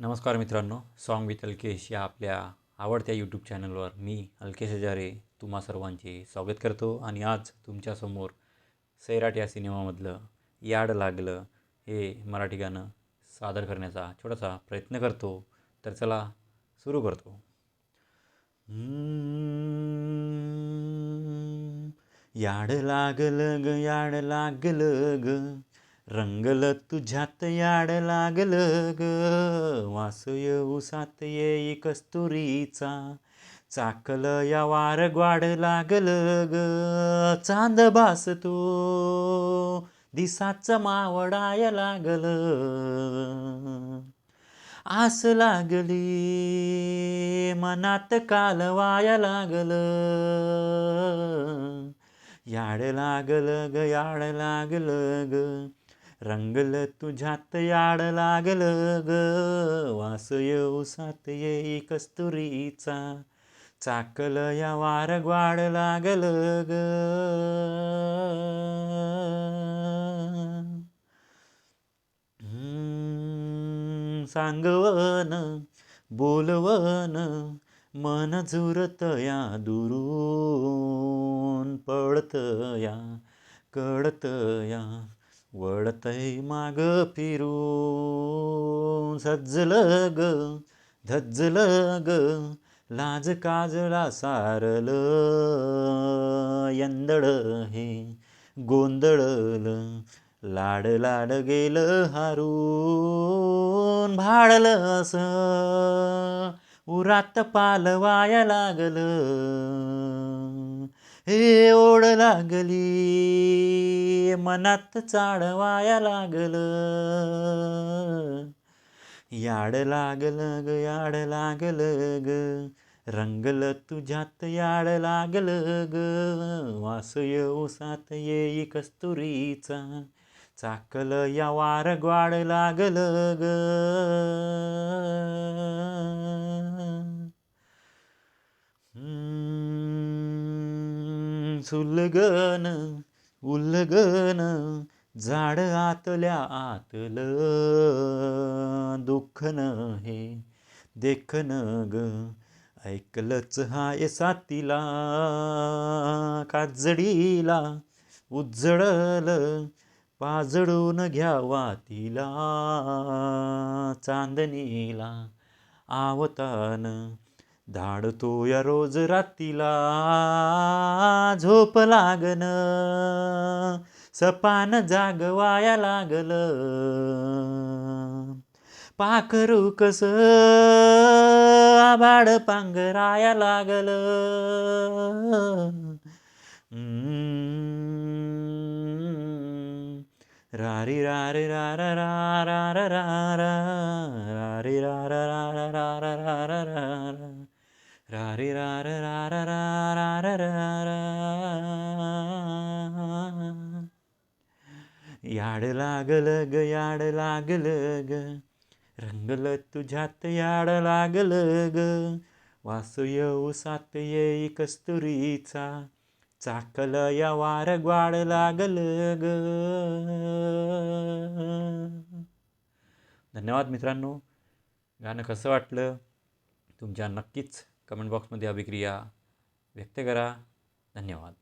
नमस्कार मित्रांनो song with Alkesh या आपल्या आवडत्या यूट्यूब चॅनलवर मी अल्केश हजारे तुम्हा सर्वांचे स्वागत करतो आणि आज तुमच्यासमोर सैराट या सिनेमामधलं याड लागलं हे मराठी गाणं सादर करण्याचा छोटासा प्रयत्न करतो. तर चला सुरू करतो. याड लागलं ग याड लागलं ग. रंगल तुझ्यात याड लागल ग. वास येऊसात येई कस्तुरीचा चाकल या वार ग्वाड लागल ग. चांद भासतो दिसाच मावडाय लागलं. आस लागली. मनात कालवाया लागलं. याड लागल ग याड लागल ग. रंगल तुझ्यात याड लागलं ग. वास येऊ सात येई कस्तुरीचा चाकल या वार ग्वाड लागल ग. सांगवन बोलवन मन झुरतया दुरून पडत या कळत या. वळतय माग फिरून. सज्जलं ग धज्जलं ग लाज काजळा सारलं. यंदळ हे गोंधळल लाड लाड गेलं हारून. भाळलं अस उरात पालवाया लागलं. हे ओढ लागली. मनात चाडवाया लागलं. याड लागलं ग याड लागलं ग. रंगल तुझ्यात याड लागलं ग. वास येऊसात येई कस्तुरीचा. चाकल या वार ग्वाड लागलं ग. हम्म, उलगन झाड आतल्या आतलं. दुःखन हे देखन ग ऐकलंच हाय सातीला काजडीला उज्जळलं पाजळून घ्यावा तिला. चांदणीला आवतान धाडतो या रोज रातीला झोप लागन सपान जागवाया लागल पाखरू कस आभाड पांघराया लागलं हम्म. रारी रारे रारा रारा रारा रारी रारा रारा रारा रारा रार याड लागल ग याड लागल ग. रंगल तुझ्यात याड लागल ग. वास येऊ सात येई कस्तुरीचा चाकल या वार ग्वाड लागल ग. धन्यवाद मित्रांनो. गाणं कसं वाटलं? तुमच्या नक्कीच कमेंट बॉक्समध्ये अभिक्रिया व्यक्त करा. धन्यवाद.